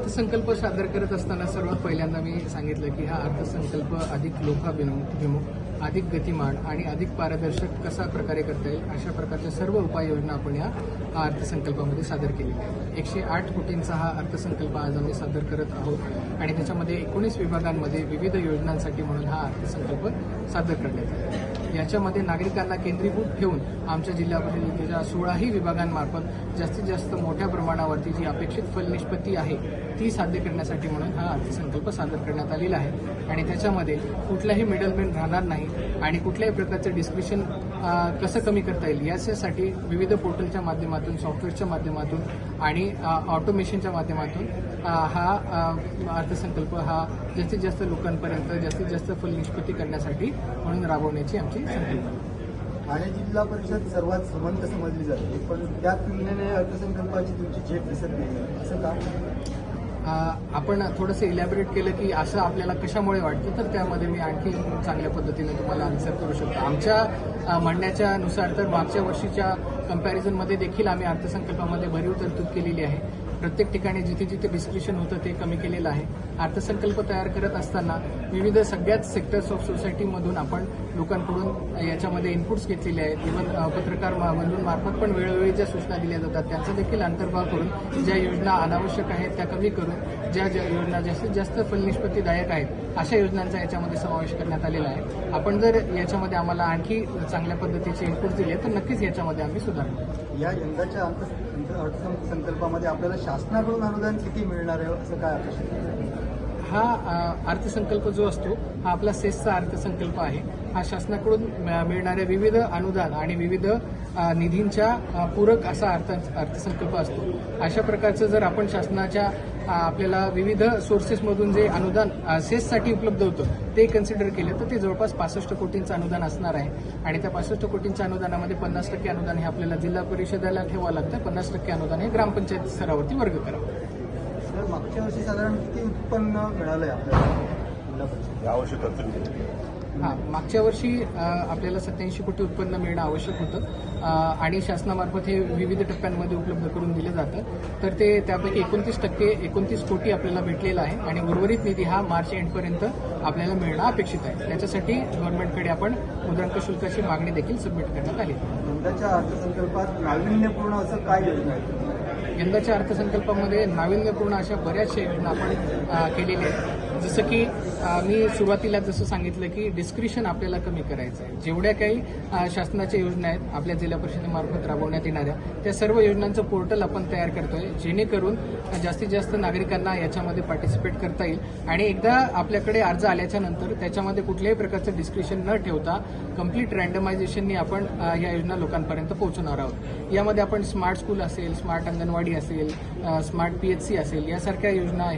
अर्थसंकल्प सादर करत असताना सर्वात पहिल्यांदा मी सांगितलं की हा अर्थसंकल्प अधिक लोकाभिमुख अधिक गतिमान आणि अधिक पारदर्शक कसा प्रकारे करता येईल अशा प्रकारच्या सर्व उपाययोजना आपण या अर्थसंकल्पामध्ये सादर केली. एकशे आठ कोटींचा हा अर्थसंकल्प आज आम्ही सादर करत आहोत आणि त्याच्यामध्ये एकोणीस विभागांमध्ये विविध योजनांसाठी म्हणून हा अर्थसंकल्प सादर करण्यात आला याच्यामध्ये नागरिकांना केंद्रीभूत ठेवून आमच्या जिल्हा परिषदेच्या सोळाही विभागांमार्फत जास्तीत जास्त मोठ्या प्रमाणावरती जी अपेक्षित फलनिष्पत्ती आहे ती साध्य करण्यासाठी म्हणून हा अर्थसंकल्प सादर करण्यात आलेला आहे. आणि त्याच्यामध्ये कुठलाही मिडलमॅन राहणार नाही आणि कुठल्याही प्रकारचं डिस्क्रिप्शन कसं कमी करता येईल याच्यासाठी विविध पोर्टलच्या माध्यमातून सॉफ्टवेअरच्या माध्यमातून आणि ऑटोमेशनच्या माध्यमातून हा अर्थसंकल्प हा जास्तीत जास्त लोकांपर्यंत जास्तीत जास्त फलनिष्पत्ती करण्यासाठी म्हणून राबवण्याची आमची संकल्पना ठाणे जिल्हा परिषद सर्वात श्रीमंत समजली जाते पण त्या तुलनेने अर्थसंकल्पाची तुमची झेप दिसत नाही असं का? आपण थोडंसं इलॅबरेट केलं की असं आपल्याला कशामुळे वाटतं? तर त्यामध्ये मी आणखी चांगल्या पद्धतीने तुम्हाला आन्सर करू शकतो. आमच्या म्हणण्याच्या नुसार तर मागच्या वर्षीच्या कम्पॅरिझनमध्ये देखील आम्ही अर्थसंकल्पामध्ये भरीव तरतूद केलेली आहे. प्रत्येक ठिकाणी जिथे जिथे डिस्क्रिप्शन होतं ते कमी केलेलं आहे. अर्थसंकल्प तयार करत असताना विविध सगळ्याच सेक्टर्स ऑफ सोसायटीमधून आपण लोकांकडून याच्यामध्ये इनपुट्स घेतलेले आहेत. इव्हन पत्रकार मा- मार्फत पण वेळोवेळी ज्या सूचना दिल्या जातात त्यांचा देखील अंतर्भाव करून ज्या योजना अनावश्यक आहेत त्या कमी करून ज्या ज्या योजना जास्तीत जास्त फलनिष्पत्तीदायक आहेत अशा योजनांचा याच्यामध्ये समावेश करण्यात आलेला आहे. आपण जर याच्यामध्ये आम्हाला आणखी चांगल्या पद्धतीचे इनपुट दिले तर नक्कीच याच्यामध्ये आम्ही सुधार या यंदाच्या अर्थ अर्थसंकल्पामध्ये आपल्याला शासनाकडून अनुदान किती मिळणार आहे? असं काय अपेक्षित हा अर्थसंकल्प जो असतो हा आपला सेसचा अर्थसंकल्प आहे. हा शासनाकडून म- मिळणाऱ्या विविध अनुदान आणि विविध निधींच्या पूरक असा अर्थ अर्थसंकल्प असतो. अशा प्रकारचं जर आपण शासनाच्या आपल्याला विविध सोर्सेसमधून जे अनुदान सेससाठी उपलब्ध होतं ते कन्सिडर केलं तर ते जवळपास पासष्ट कोटींचं अनुदान असणार आहे. आणि त्या पासष्ट कोटींच्या अनुदानामध्ये पन्नास टक्के अनुदान हे आपल्याला जिल्हा परिषदेला ठेवावं लागतं. पन्नास टक्के अनुदान हे ग्रामपंचायत स्तरावरती वर्ग करावं. तर मागच्या वर्षी साधारण किती उत्पन्न आपल्याला? यावर्षी तरतूद केली हा मागच्या वर्षी आपल्याला सत्याऐंशी कोटी उत्पन्न मिळणं आवश्यक होतं. आणि शासनामार्फत हे विविध टप्प्यांमध्ये उपलब्ध करून दिलं जातं. तर ते त्यापैकी एकोणतीस टक्के एकोणतीस कोटी आपल्याला भेटलेला आहे. आणि उर्वरित निधी हा मार्च एंडपर्यंत आपल्याला मिळणं अपेक्षित आहे. त्याच्यासाठी गव्हर्नमेंटकडे आपण मुद्रांक शुल्काची मागणी देखील सबमिट करण्यात आली. यंदाच्या अर्थसंकल्पात नाविन्यपूर्ण असं काय योजना आहे? यंदाच्या अर्थसंकल्पामध्ये नाविन्यपूर्ण अशा बऱ्याचशा योजना आपण केलेल्या आहेत. जसं की मी सुरुवातीला जसं सांगितलं की डिस्क्रिप्शन आपल्याला कमी करायचं आहे. जेवढ्या काही शासनाच्या योजना आहेत आपल्या जिल्हा परिषदेमार्फत राबवण्यात येणाऱ्या त्या सर्व योजनांचं पोर्टल आपण तयार करतोय जेणेकरून जास्तीत जास्त नागरिकांना याच्यामध्ये पार्टिसिपेट करता येईल. आणि एकदा आपल्याकडे अर्ज आल्याच्यानंतर त्याच्यामध्ये कुठल्याही प्रकारचं डिस्क्रिप्शन न ठेवता कंप्लीट रँडमायझेशननी आपण या योजना लोकांपर्यंत पोहोचवणार आहोत. यामध्ये आपण स्मार्ट स्कूल असेल स्मार्ट अंगणवाडी असेल स्मार्ट पीएचसी असेल यासारख्या योजना